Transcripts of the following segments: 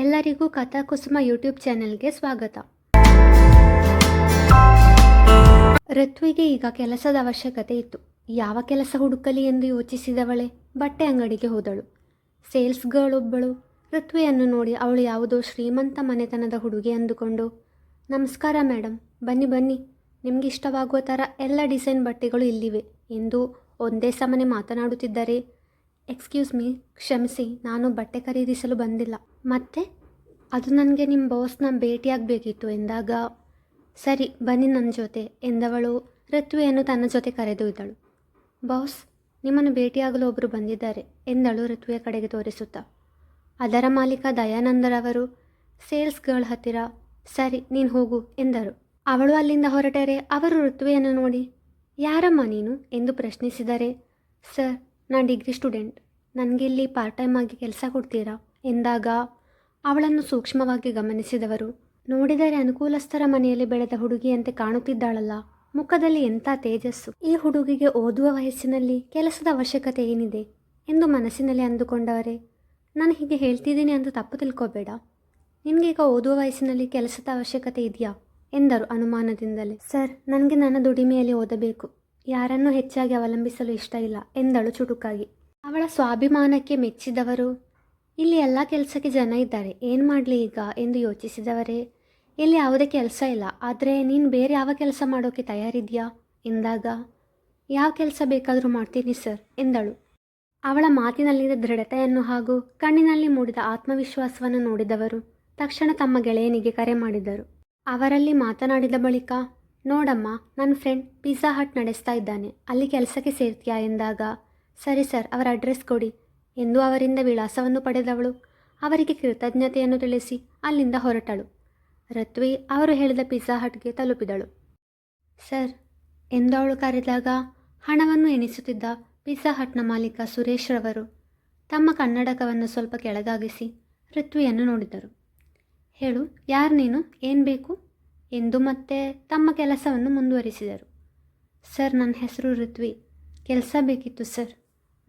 ಎಲ್ಲರಿಗೂ ಕಥಾಕುಸುಮ ಯೂಟ್ಯೂಬ್ ಚಾನೆಲ್ಗೆ ಸ್ವಾಗತ. ಋತ್ವಿಗೆ ಈಗ ಕೆಲಸದ ಅವಶ್ಯಕತೆ ಇತ್ತು. ಯಾವ ಕೆಲಸ ಹುಡುಕಲಿ ಎಂದು ಯೋಚಿಸಿದವಳೆ ಬಟ್ಟೆ ಅಂಗಡಿಗೆ ಹೋದಳು. ಸೇಲ್ಸ್ ಗರ್ಲ್ ಒಬ್ಬಳು. ಋತ್ವಿಯನ್ನು ನೋಡಿ ಅವಳು ಯಾವುದೋ ಶ್ರೀಮಂತ ಮನೆತನದ ಹುಡುಗಿ ಅಂದುಕೊಂಡು, ನಮಸ್ಕಾರ ಮೇಡಮ್ ಬನ್ನಿ ಬನ್ನಿ. ನಿಮಗೆ ಇಷ್ಟವಾಗುವ ಥರ ಎಲ್ಲ ಡಿಸೈನ್ ಬಟ್ಟೆಗಳು ಇಲ್ಲಿವೆ. ಎಂದು ಒಂದೇ ಸಮನೆ ಮಾತನಾಡುತ್ತಿದ್ದರೆ ಎಕ್ಸ್ಕ್ಯೂಸ್ ಮೀ ಕ್ಷಮಿಸಿ, ನಾನು ಬಟ್ಟೆ ಖರೀದಿಸಲು ಬಂದಿಲ್ಲ. ಮತ್ತೆ? ಅದು ನನಗೆ ನಿಮ್ಮ ಬಾಸ್ನ ಭೇಟಿಯಾಗಬೇಕಿತ್ತು ಎಂದಾಗ, ಸರಿ, ಬನ್ನಿ ನನ್ನ ಜೊತೆ ಎಂದವಳು ಋತ್ವೆಯನ್ನು ತನ್ನ ಜೊತೆ ಕರೆದೊಯ್ದಳು ಬಾಸ್ ನಿಮ್ಮನ್ನು ಭೇಟಿಯಾಗಲು ಒಬ್ಬರು ಬಂದಿದ್ದಾರೆ ಎಂದಳು ಋತ್ವಿಯ ಕಡೆಗೆ ತೋರಿಸುತ್ತಾ. ಅದರ ಮಾಲೀಕ ದಯಾನಂದರವರು ಸೇಲ್ಸ್ ಗರ್ಲ್ ಹತ್ತಿರ, ಸರಿ, ನೀನು ಹೋಗು ಎಂದರು. ಅವಳು ಅಲ್ಲಿಂದ ಹೊರಟರೆ ಅವರು ಋತುವೆಯನ್ನು ನೋಡಿ, ಯಾರಮ್ಮ ನೀನು? ಎಂದು ಪ್ರಶ್ನಿಸಿದರೆ, ಸರ್ ನಾನು ಡಿಗ್ರಿ ಸ್ಟೂಡೆಂಟ್ ನನಗೆ ಇಲ್ಲಿ ಪಾರ್ಟ್ ಟೈಮ್ ಆಗಿ ಕೆಲಸ ಕೊಡ್ತೀರಾ? ಎಂದಾಗ ಅವಳನ್ನು ಸೂಕ್ಷ್ಮವಾಗಿ ಗಮನಿಸಿದವರು. ನೋಡಿದರೆ ಅನುಕೂಲಸ್ಥರ ಮನೆಯಲ್ಲಿ ಬೆಳೆದ ಹುಡುಗಿಯಂತೆ ಕಾಣುತ್ತಿದ್ದಾಳಲ್ಲ. ಮುಖದಲ್ಲಿ ಎಂಥ ತೇಜಸ್ಸು. ಈ ಹುಡುಗಿಗೆ ಓದುವ ವಯಸ್ಸಿನಲ್ಲಿ ಕೆಲಸದ ಅವಶ್ಯಕತೆ ಏನಿದೆ? ಎಂದು ಮನಸ್ಸಿನಲ್ಲಿ ಅಂದುಕೊಂಡವರೇ, ನಾನು ಹೀಗೆ ಹೇಳ್ತಿದ್ದೀನಿ ಅಂತ ತಪ್ಪು ತಿಳ್ಕೋಬೇಡ. ನಿನಗೀಗ ಓದುವ ವಯಸ್ಸಿನಲ್ಲಿ ಕೆಲಸದ ಅವಶ್ಯಕತೆ ಇದೆಯಾ? ಎಂದರು ಅನುಮಾನದಿಂದಲೇ. ಸರ್, ನನಗೆ ನನ್ನ ದುಡಿಮೆಯಲ್ಲಿ ಓದಬೇಕು. ಯಾರನ್ನೂ ಹೆಚ್ಚಾಗಿ ಅವಲಂಬಿಸಲು ಇಷ್ಟ ಇಲ್ಲ, ಎಂದಳು ಚುಟುಕಾಗಿ. ಅವಳ ಸ್ವಾಭಿಮಾನಕ್ಕೆ ಮೆಚ್ಚಿದವರು? ಇಲ್ಲಿ ಎಲ್ಲ ಕೆಲಸಕ್ಕೆ ಜನ ಇದ್ದಾರೆ, ಏನು ಮಾಡಲಿ ಈಗ ಎಂದು ಯೋಚಿಸಿದವರೇ? ಇಲ್ಲಿ ಯಾವುದೇ ಕೆಲಸ ಇಲ್ಲ, ಆದರೆ ನೀನು ಬೇರೆ ಯಾವ ಕೆಲಸ ಮಾಡೋಕ್ಕೆ ತಯಾರಿದೆಯಾ? ಎಂದಾಗ, ಯಾವ ಕೆಲಸ ಬೇಕಾದರೂ ಮಾಡ್ತೀನಿ ಸರ್, ಎಂದಳು. ಅವಳ ಮಾತಿನಲ್ಲಿದ್ದ ದೃಢತೆಯನ್ನು ಹಾಗೂ ಕಣ್ಣಿನಲ್ಲಿ ಮೂಡಿದ ಆತ್ಮವಿಶ್ವಾಸವನ್ನು ನೋಡಿದವರು, ತಕ್ಷಣ ತಮ್ಮ ಗೆಳೆಯನಿಗೆ ಕರೆ ಮಾಡಿದರು. ಅವರಲ್ಲಿ ಮಾತನಾಡಿದ ಬಳಿಕ ನೋಡಮ್ಮ, ನನ್ನ ಫ್ರೆಂಡ್ ಪಿಜ್ಜಾ ಹಟ್ ನಡೆಸ್ತಾ ಇದ್ದಾನೆ. ಅಲ್ಲಿ ಕೆಲಸಕ್ಕೆ ಸೇರ್ತೀಯಾ ಎಂದಾಗ, ಸರಿ ಸರ್, ಅವರ ಅಡ್ರೆಸ್ ಕೊಡಿ ಎಂದು ಅವರಿಂದ ವಿಳಾಸವನ್ನು ಪಡೆದವಳು. ಅವರಿಗೆ ಕೃತಜ್ಞತೆಯನ್ನು ತಿಳಿಸಿ ಅಲ್ಲಿಂದ ಹೊರಟಳು. ರತ್ವಿ ಅವರು ಹೇಳಿದ ಪಿಜ್ಜಾ ಹಟ್ಗೆ ತಲುಪಿದಳು. ಸರ್, ಎಂದು ಅವಳು ಕರೆದಾಗ, ಹಣವನ್ನು ಎಣಿಸುತ್ತಿದ್ದ ಪಿಜ್ಜಾ ಹಟ್ನ ಮಾಲೀಕ ಸುರೇಶ್ ರವರು ತಮ್ಮ ಕನ್ನಡಕವನ್ನು ಸ್ವಲ್ಪ ಕೆಳಗಾಗಿಸಿ ಋತ್ವಿಯನ್ನು ನೋಡಿದರು. ಹೇಳು, ಯಾರು ನೀನು? ಏನು ಬೇಕು? ಎಂದು ಮತ್ತೆ ತಮ್ಮ ಕೆಲಸವನ್ನು ಮುಂದುವರಿಸಿದರು. ಸರ್, ನನ್ನ ಹೆಸರು ಋತ್ವಿ. ಕೆಲಸ ಬೇಕಿತ್ತು, ಸರ್.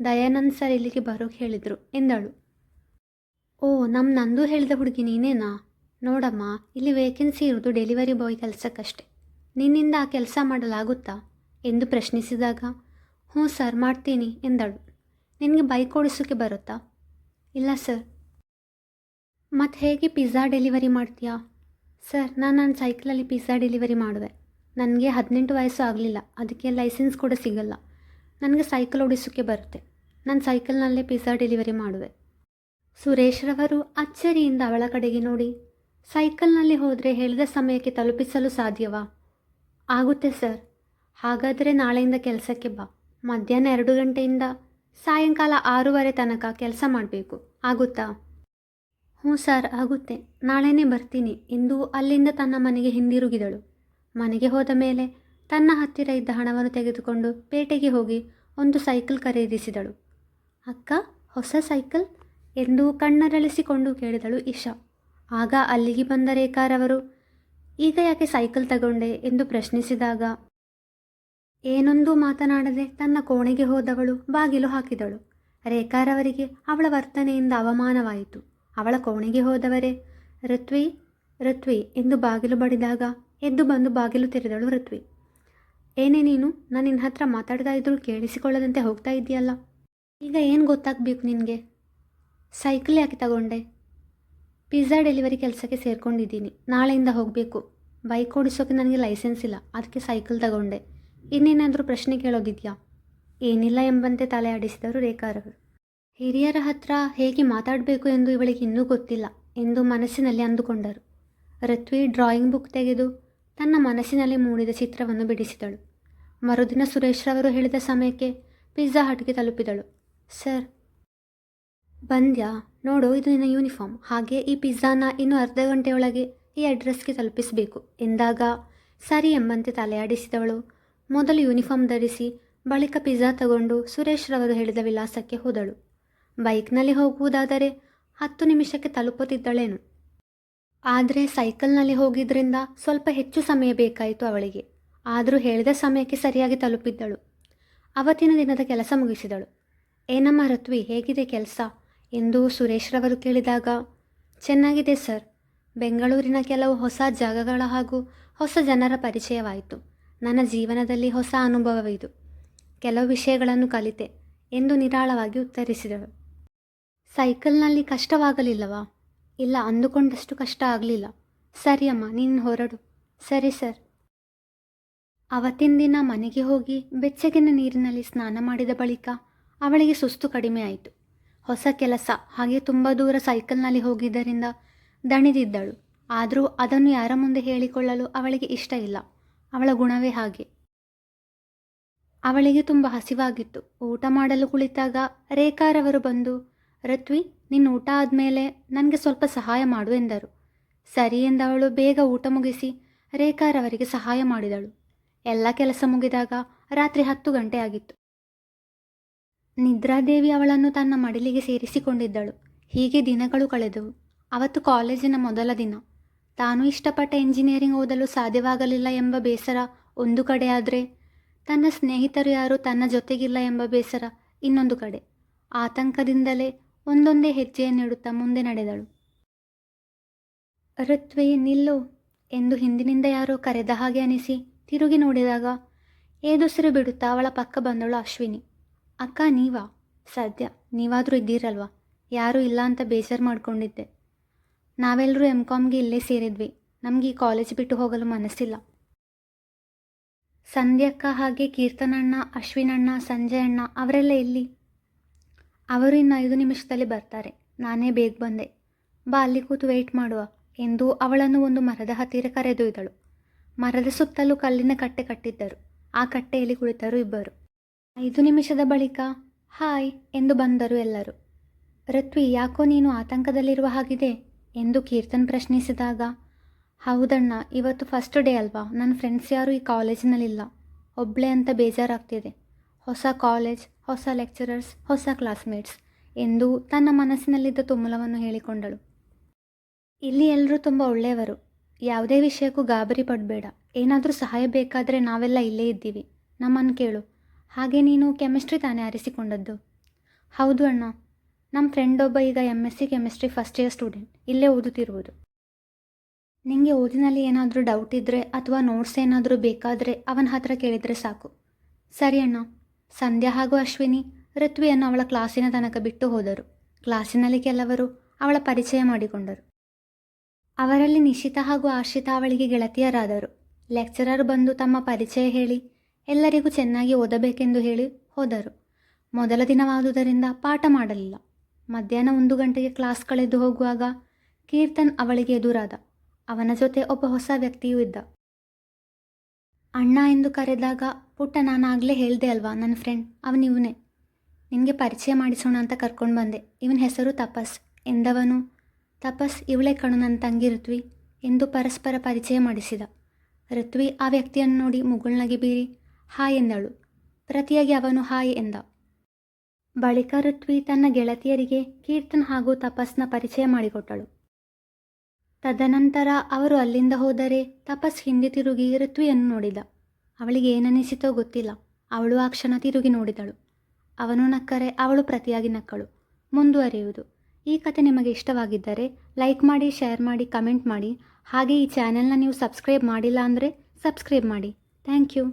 ದಯಾನಂದ್ ಸರ್ ಇಲ್ಲಿಗೆ ಬರೋಕೆ ಹೇಳಿದರು, ಎಂದಳು. ಓ ನಮ್ಮ ನಂದು ಹೇಳಿದ ಹುಡುಗಿ ನೀನೇನಾ? ನೋಡಮ್ಮ, ಇಲ್ಲಿ ವೇಕೆನ್ಸಿ ಇರೋದು ಡೆಲಿವರಿ ಬಾಯ್ ಕೆಲಸಕ್ಕಷ್ಟೆ. ನಿನ್ನಿಂದ ಆ ಕೆಲಸ ಮಾಡಲಾಗುತ್ತಾ? ಎಂದು ಪ್ರಶ್ನಿಸಿದಾಗ, ಹ್ಞೂ ಸರ್, ಮಾಡ್ತೀನಿ, ಎಂದಳು. ನಿನಗೆ ಬೈಕ್ ಓಡಿಸೋಕ್ಕೆ ಬರುತ್ತಾ? ಇಲ್ಲ, ಸರ್. ಮತ್ತು ಹೇಗೆ ಪಿಜ್ಜಾ ಡೆಲಿವರಿ ಮಾಡ್ತೀಯಾ? ಸರ್, ನಾನು ನನ್ನ ಸೈಕಲಲ್ಲಿ ಪಿಜ್ಜಾ ಡೆಲಿವರಿ ಮಾಡುವೆ ನನಗೆ ಹದಿನೆಂಟು ವಯಸ್ಸು ಆಗಲಿಲ್ಲ. ಅದಕ್ಕೆ ಲೈಸೆನ್ಸ್ ಕೂಡ ಸಿಗಲ್ಲ. ನನಗೆ ಸೈಕಲ್ ಓಡಿಸೋಕ್ಕೆ ಬರುತ್ತೆ. ನಾನು ಸೈಕಲ್ನಲ್ಲೇ ಪಿಜ್ಜಾ ಡೆಲಿವರಿ ಮಾಡುವೆ ಸುರೇಶ್ರವರು ಅಚ್ಚರಿಯಿಂದ ಅವಳ ಕಡೆಗೆ ನೋಡಿ ಸೈಕಲ್ನಲ್ಲಿ ಹೋದರೆ ಹೇಳಿದ ಸಮಯಕ್ಕೆ ತಲುಪಿಸಲು ಸಾಧ್ಯವಾ? ಆಗುತ್ತೆ ಸರ್. ಹಾಗಾದರೆ ನಾಳೆಯಿಂದ ಕೆಲಸಕ್ಕೆ ಬಾ. ಮಧ್ಯಾಹ್ನ ಎರಡು ಗಂಟೆಯಿಂದ ಸಾಯಂಕಾಲ ಆರೂವರೆ ತನಕ ಕೆಲಸ ಮಾಡಬೇಕು. ಆಗುತ್ತಾ? ಹ್ಞೂ ಸರ್, ಆಗುತ್ತೆ. ನಾಳೆನೇ ಬರ್ತೀನಿ. ಎಂದು ಅಲ್ಲಿಂದ ತನ್ನ ಮನೆಗೆ ಹಿಂದಿರುಗಿದಳು. ಮನೆಗೆ ಹೋದ ಮೇಲೆ ತನ್ನ ಹತ್ತಿರ ಇದ್ದ ಹಣವನ್ನು ತೆಗೆದುಕೊಂಡು ಪೇಟೆಗೆ ಹೋಗಿ ಒಂದು ಸೈಕಲ್ ಖರೀದಿಸಿದಳು. ಅಕ್ಕ, ಹೊಸ ಸೈಕಲ್? ಎಂದು ಕಣ್ಣರಳಿಸಿಕೊಂಡು ಕೇಳಿದಳು ಇಶಾ. ಆಗ ಅಲ್ಲಿಗೆ ಬಂದ ರೇಖಾರವರು ಈಗ ಯಾಕೆ ಸೈಕಲ್ ತಗೊಂಡೆ ಎಂದು ಪ್ರಶ್ನಿಸಿದಾಗ, ಏನೊಂದೂ ಮಾತನಾಡದೆ ತನ್ನ ಕೋಣೆಗೆ ಹೋದವಳು ಬಾಗಿಲು ಹಾಕಿದಳು. ರೇಖಾರವರಿಗೆ ಅವಳ ವರ್ತನೆಯಿಂದ ಅವಮಾನವಾಯಿತು. ಅವಳ ಕೋಣೆಗೆ ಹೋದವರೇ ಋತ್ವಿ ಋತ್ವಿ ಎಂದು ಬಾಗಿಲು ಬಡಿದಾಗ ಎದ್ದು ಬಂದು ಬಾಗಿಲು ತೆರೆದಳು ಋತ್ವಿ ಏನೇ ನೀನು ನಾನು ನಿನ್ನ ಹತ್ರ ಮಾತಾಡ್ತಾ ಇದ್ರು ಕೇಳಿಸಿಕೊಳ್ಳದಂತೆ ಹೋಗ್ತಾ ಇದೆಯಲ್ಲ ಈಗ ಏನು ಗೊತ್ತಾಗಬೇಕು ನಿನಗೆ? ಸೈಕಲ್ ಯಾಕೆ ತಗೊಂಡೆ. ಪಿಜ್ಜಾ ಡೆಲಿವರಿ ಕೆಲಸಕ್ಕೆ ಸೇರ್ಕೊಂಡಿದ್ದೀನಿ. ನಾಳೆಯಿಂದ ಹೋಗಬೇಕು. ಬೈಕ್ ಓಡಿಸೋಕೆ ನನಗೆ ಲೈಸೆನ್ಸ್ ಇಲ್ಲ. ಅದಕ್ಕೆ ಸೈಕಲ್ ತಗೊಂಡೆ. ಇನ್ನೇನಾದರೂ ಪ್ರಶ್ನೆ ಕೇಳೋದಿದೆಯಾ? ಏನಿಲ್ಲ ಎಂಬಂತೆ ತಲೆ ಆಡಿಸಿದರು ರೇಖಾರವರು. ಹಿರಿಯರ ಹತ್ರ ಹೇಗೆ ಮಾತಾಡಬೇಕು ಎಂದು ಇವಳಿಗೆ ಇನ್ನೂ ಗೊತ್ತಿಲ್ಲ ಎಂದು ಮನಸ್ಸಿನಲ್ಲಿ ಅಂದುಕೊಂಡರು. ರತ್ವಿ ಡ್ರಾಯಿಂಗ್ ಬುಕ್ ತೆಗೆದು ತನ್ನ ಮನಸ್ಸಿನಲ್ಲಿ ಮೂಡಿದ ಚಿತ್ರವನ್ನು ಬಿಡಿಸಿದಳು. ಮರುದಿನ ಸುರೇಶ್ರವರು ಹೇಳಿದ ಸಮಯಕ್ಕೆ ಪಿಜ್ಜಾ ಹಟ್ಗೆ ತಲುಪಿದಳು. ಸರ್, ಬಂದ್ಯಾ? ನೋಡು, ಇದು ನಿನ್ನ ಯೂನಿಫಾರ್ಮ್. ಹಾಗೆ ಈ ಪಿಜ್ಜಾನ ಇನ್ನು ಅರ್ಧ ಗಂಟೆಯೊಳಗೆ ಈ ಅಡ್ರೆಸ್ಗೆ ತಲುಪಿಸಬೇಕು. ಎಂದಾಗ ಸರಿ ಎಂಬಂತೆ ತಲೆಯಾಡಿಸಿದವಳು. ಮೊದಲು ಯೂನಿಫಾರ್ಮ್ ಧರಿಸಿ ಬಳಿಕ ಪಿಜ್ಜಾ ತಗೊಂಡು ಸುರೇಶ್ರವರು ಹೇಳಿದ ವಿಳಾಸಕ್ಕೆ ಹೋದಳು. ಬೈಕ್ನಲ್ಲಿ ಹೋಗುವುದಾದರೆ ಹತ್ತು ನಿಮಿಷಕ್ಕೆ ತಲುಪುತ್ತಿದ್ದಳೇನು? ಆದರೆ ಸೈಕಲ್ನಲ್ಲಿ ಹೋಗಿದ್ದರಿಂದ ಸ್ವಲ್ಪ ಹೆಚ್ಚು ಸಮಯ ಬೇಕಾಯಿತು ಅವಳಿಗೆ. ಆದರೂ ಹೇಳಿದ ಸಮಯಕ್ಕೆ ಸರಿಯಾಗಿ ತಲುಪಿದ್ದಳು. ಅವತ್ತಿನ ದಿನದ ಕೆಲಸ ಮುಗಿಸಿದಳು. ಏನಮ್ಮ ರತ್ವಿ, ಹೇಗಿದೆ ಕೆಲಸ? ಎಂದು ಸುರೇಶ್ರವರು ಕೇಳಿದಾಗ, ಚೆನ್ನಾಗಿದೆ ಸರ್. ಬೆಂಗಳೂರಿನ ಕೆಲವು ಹೊಸ ಜಾಗಗಳ ಹಾಗೂ ಹೊಸ ಜನರ ಪರಿಚಯವಾಯಿತು. ನನ್ನ ಜೀವನದಲ್ಲಿ ಹೊಸ ಅನುಭವವಿದು. ಕೆಲವು ವಿಷಯಗಳನ್ನು ಕಲಿತೆ ಎಂದು ನಿರಾಳವಾಗಿ ಉತ್ತರಿಸಿದಳು. ಸೈಕಲ್ನಲ್ಲಿ ಕಷ್ಟವಾಗಲಿಲ್ಲವಾ? ಇಲ್ಲ, ಅಂದುಕೊಂಡಷ್ಟು ಕಷ್ಟ ಆಗಲಿಲ್ಲ. ಸರಿ ಅಮ್ಮ, ನೀನು ಹೊರಡು. ಸರಿ ಸರ್. ಅವತ್ತಿನ ದಿನ ಮನೆಗೆ ಹೋಗಿ ಬೆಚ್ಚಗಿನ ನೀರಿನಲ್ಲಿ ಸ್ನಾನ ಮಾಡಿದ ಬಳಿಕ ಅವಳಿಗೆ ಸುಸ್ತು ಕಡಿಮೆ ಆಯಿತು. ಹೊಸ ಕೆಲಸ, ಹಾಗೆ ತುಂಬ ದೂರ ಸೈಕಲ್ನಲ್ಲಿ ಹೋಗಿದ್ದರಿಂದ ದಣಿದಿದ್ದಳು. ಆದರೂ ಅದನ್ನು ಯಾರ ಮುಂದೆ ಹೇಳಿಕೊಳ್ಳಲು ಅವಳಿಗೆ ಇಷ್ಟ ಇಲ್ಲ. ಅವಳ ಗುಣವೇ ಹಾಗೆ. ಅವಳಿಗೆ ತುಂಬ ಹಸಿವಾಗಿತ್ತು. ಊಟ ಮಾಡಲು ಕುಳಿತಾಗ ರೇಖಾರವರು ಬಂದು ರತ್ವಿ, ನಿನ್ನ ಊಟ ಆದಮೇಲೆ ನನಗೆ ಸ್ವಲ್ಪ ಸಹಾಯ ಮಾಡು ಎಂದರು. ಸರಿ ಎಂದವಳು ಬೇಗ ಊಟ ಮುಗಿಸಿ ರೇಖಾರವರಿಗೆ ಸಹಾಯ ಮಾಡಿದಳು. ಎಲ್ಲ ಕೆಲಸ ಮುಗಿದಾಗ ರಾತ್ರಿ ಹತ್ತು ಗಂಟೆ ಆಗಿತ್ತು. ನಿದ್ರಾದೇವಿ ಅವಳನ್ನು ತನ್ನ ಮಡಿಲಿಗೆ ಸೇರಿಸಿಕೊಂಡಿದ್ದಳು. ಹೀಗೆ ದಿನಗಳು ಕಳೆದವು. ಅವತ್ತು ಕಾಲೇಜಿನ ಮೊದಲ ದಿನ. ತಾನು ಇಷ್ಟಪಟ್ಟ ಎಂಜಿನಿಯರಿಂಗ್ ಓದಲು ಸಾಧ್ಯವಾಗಲಿಲ್ಲ ಎಂಬ ಬೇಸರ ಒಂದು ಕಡೆ ಆದರೆ ತನ್ನ ಸ್ನೇಹಿತರು ಯಾರು ತನ್ನ ಜೊತೆಗಿಲ್ಲ ಎಂಬ ಬೇಸರ ಇನ್ನೊಂದು ಕಡೆ. ಆತಂಕದಿಂದಲೇ ಒಂದೊಂದೇ ಹೆಜ್ಜೆಯನ್ನಿಡುತ್ತಾ ಮುಂದೆ ನಡೆದಳು. ಋತ್ವಿ ನಿಲ್ಲು ಎಂದು ಹಿಂದಿನಿಂದ ಯಾರೋ ಕರೆದ ಹಾಗೆ ಅನಿಸಿ ತಿರುಗಿ ನೋಡಿದಾಗ ಏದುಸಿರು ಬಿಡುತ್ತಾ ಅವಳ ಪಕ್ಕ ಬಂದಳು ಅಶ್ವಿನಿ. ಅಕ್ಕ, ನೀವಾ? ಸದ್ಯ? ನೀವಾದರೂ ಇದ್ದೀರಲ್ವಾ? ಯಾರೂ ಇಲ್ಲ ಅಂತ ಬೇಜಾರು ಮಾಡ್ಕೊಂಡಿದ್ದೆ. ನಾವೆಲ್ಲರೂ ಎಂ ಕಾಮ್ಗೆ ಇಲ್ಲೇ ಸೇರಿದ್ವಿ. ನಮಗೆ ಈ ಕಾಲೇಜ್ ಬಿಟ್ಟು ಹೋಗಲು ಮನಸ್ಸಿಲ್ಲ. ಸಂಧ್ಯಕ್ಕ ಹಾಗೆ ಕೀರ್ತನಣ್ಣ, ಅಶ್ವಿನಣ್ಣ ಸಂಜಯ್ ಅಣ್ಣ ಅವರೆಲ್ಲ ಎಲ್ಲಿ? ಅವರು ಇನ್ನು ಐದು ನಿಮಿಷದಲ್ಲಿ ಬರ್ತಾರೆ. ನಾನೇ ಬೇಗ ಬಂದೆ. ಬಾ, ಅಲ್ಲಿ ಕೂತು ವೆಯ್ಟ್ ಮಾಡುವ ಎಂದು ಅವಳನ್ನು ಒಂದು ಮರದ ಹತ್ತಿರ ಕರೆದೊಯ್ದಳು. ಮರದ ಸುತ್ತಲೂ ಕಲ್ಲಿನ ಕಟ್ಟೆ ಕಟ್ಟಿದ್ದರು. ಆ ಕಟ್ಟೆಯಲ್ಲಿ ಕುಳಿತರು ಇಬ್ಬರು. ಐದು ನಿಮಿಷದ ಬಳಿಕ, ಹಾಯ್ ಎಂದು ಬಂದರು ಎಲ್ಲರೂ. ಋತ್ವಿ ಯಾಕೋ ನೀನು ಆತಂಕದಲ್ಲಿರುವ ಹಾಗಿದೆ ಎಂದು ಕೀರ್ತನ್ ಪ್ರಶ್ನಿಸಿದಾಗ, ಹೌದಣ್ಣ, ಇವತ್ತು ಫಸ್ಟ್ ಡೇ ಅಲ್ವಾ? ನನ್ನ ಫ್ರೆಂಡ್ಸ್ ಯಾರೂ ಈ ಕಾಲೇಜಿನಲ್ಲಿಲ್ಲ ಒಬ್ಬಳೇ ಅಂತ ಬೇಜಾರಾಗ್ತಿದೆ. ಹೊಸ ಕಾಲೇಜ್, ಹೊಸ ಲೆಕ್ಚರರ್ಸ್, ಹೊಸ ಕ್ಲಾಸ್ಮೇಟ್ಸ್ ಎಂದು ತನ್ನ ಮನಸ್ಸಿನಲ್ಲಿದ್ದ ತುಮುಲವನ್ನು ಹೇಳಿಕೊಂಡಳು. ಇಲ್ಲಿ ಎಲ್ಲರೂ ತುಂಬ ಒಳ್ಳೆಯವರು. ಯಾವುದೇ ವಿಷಯಕ್ಕೂ ಗಾಬರಿ ಪಡಬೇಡ. ಏನಾದರೂ ಸಹಾಯ ಬೇಕಾದರೆ ನಾವೆಲ್ಲ ಇಲ್ಲೇ ಇದ್ದೀವಿ. ನಮ್ಮನ್ನು ಕೇಳು. ಹಾಗೆ ನೀನು ಕೆಮಿಸ್ಟ್ರಿ ತಾನೇ ಆರಿಸಿಕೊಂಡದ್ದು? ಹೌದು ಅಣ್ಣ. ನಮ್ಮ ಫ್ರೆಂಡ್ ಒಬ್ಬ ಈಗ M S C chemistry first year student ಇಲ್ಲೇ ಓದುತ್ತಿರುವುದು. ನಿಮಗೆ ಓದಿನಲ್ಲಿ ಏನಾದರೂ ಡೌಟ್ ಇದ್ದರೆ ಅಥವಾ ನೋಟ್ಸ್ ಏನಾದರೂ ಬೇಕಾದರೆ ಅವನ ಹತ್ರ ಕೇಳಿದರೆ ಸಾಕು. ಸರಿ ಅಣ್ಣ. ಸಂಧ್ಯಾ ಹಾಗೂ ಅಶ್ವಿನಿ ಋತ್ವಿಯನ್ನು ಅವಳ ಕ್ಲಾಸಿನ ತನಕ ಬಿಟ್ಟು ಹೋದರು. ಕ್ಲಾಸಿನಲ್ಲಿ ಕೆಲವರು ಅವಳ ಪರಿಚಯ ಮಾಡಿಕೊಂಡರು. ಅವರಲ್ಲಿ ನಿಶಿತಾ ಹಾಗೂ ಆಶ್ರಿತಾ ಅವಳಿಗೆ ಗೆಳತಿಯರಾದರು. ಲೆಕ್ಚರರ್ ಬಂದು ತಮ್ಮ ಪರಿಚಯ ಹೇಳಿ, ಎಲ್ಲರಿಗೂ ಚೆನ್ನಾಗಿ ಓದಬೇಕೆಂದು ಹೇಳಿ ಹೋದರು. ಮೊದಲ ದಿನವಾದುದರಿಂದ ಪಾಠ ಮಾಡಲಿಲ್ಲ. ಮಧ್ಯಾಹ್ನ ಒಂದು ಗಂಟೆಗೆ ಕ್ಲಾಸ್ ಕಳೆದು ಹೋಗುವಾಗ ಕೀರ್ತನ್ ಅವಳಿಗೆ ಎದುರಾದ. ಅವನ ಜೊತೆ ಒಬ್ಬ ಹೊಸ ವ್ಯಕ್ತಿಯೂ ಇದ್ದ. ಅಣ್ಣ ಎಂದು ಕರೆದಾಗ ಪುಟ್ಟ ನಾನಾಗಲೇ ಹೇಳಿದೆ ಅಲ್ವಾ ನನ್ನ ಫ್ರೆಂಡ್ ಅವನಿವನೇ ನಿನಗೆ ಪರಿಚಯ ಮಾಡಿಸೋಣ ಅಂತ ಕರ್ಕೊಂಡು ಬಂದೆ. ಇವನ ಹೆಸರು ತಪಸ್. ಎಂದವನು? ತಪಸ್, ಇವಳೇ ಕಣು ನನ್ನ ತಂಗಿ ಋತ್ವಿ ಎಂದು ಪರಸ್ಪರ ಪರಿಚಯ ಮಾಡಿಸಿದ. ಋತ್ವಿ, ಆ ವ್ಯಕ್ತಿಯನ್ನು ನೋಡಿ ಮುಗುಳ್ನಗೆ ಬೀರಿ ಹಾಯ್ ಎಂದಳು. ಪ್ರತಿಯಾಗಿ ಅವನು ಹಾಯ್ ಎಂದ. ಬಳಿಕ ಋತ್ವಿ ತನ್ನ ಗೆಳತಿಯರಿಗೆ ಕೀರ್ತನ್ ಹಾಗೂ ತಪಸ್ನ ಪರಿಚಯ ಮಾಡಿಕೊಟ್ಟಳು. ತದನಂತರ ಅವರು ಅಲ್ಲಿಂದ ಹೋದರೆ ತಪಸ್ ಹಿಂದೆ ತಿರುಗಿ ಋತ್ವಿಯನ್ನು ನೋಡಿದ. ಅವಳಿಗೆ ಏನನಿಸಿತೋ ಗೊತ್ತಿಲ್ಲ. ಅವಳು ಆ ಕ್ಷಣ ತಿರುಗಿ ನೋಡಿದಳು. ಅವನು ನಕ್ಕರೆ, ಅವಳು ಪ್ರತಿಯಾಗಿ ನಕ್ಕಳು. ಮುಂದುವರಿಯುವುದು. ಈ ಕತೆ ನಿಮಗೆ ಇಷ್ಟವಾಗಿದ್ದರೆ ಲೈಕ್ ಮಾಡಿ, ಶೇರ್ ಮಾಡಿ, ಕಮೆಂಟ್ ಮಾಡಿ. ಹಾಗೆ ಈ ಚಾನೆಲ್ನ ನೀವು ಸಬ್ಸ್ಕ್ರೈಬ್ ಮಾಡಿಲ್ಲ ಅಂದರೆ ಸಬ್ಸ್ಕ್ರೈಬ್ ಮಾಡಿ. Thank you.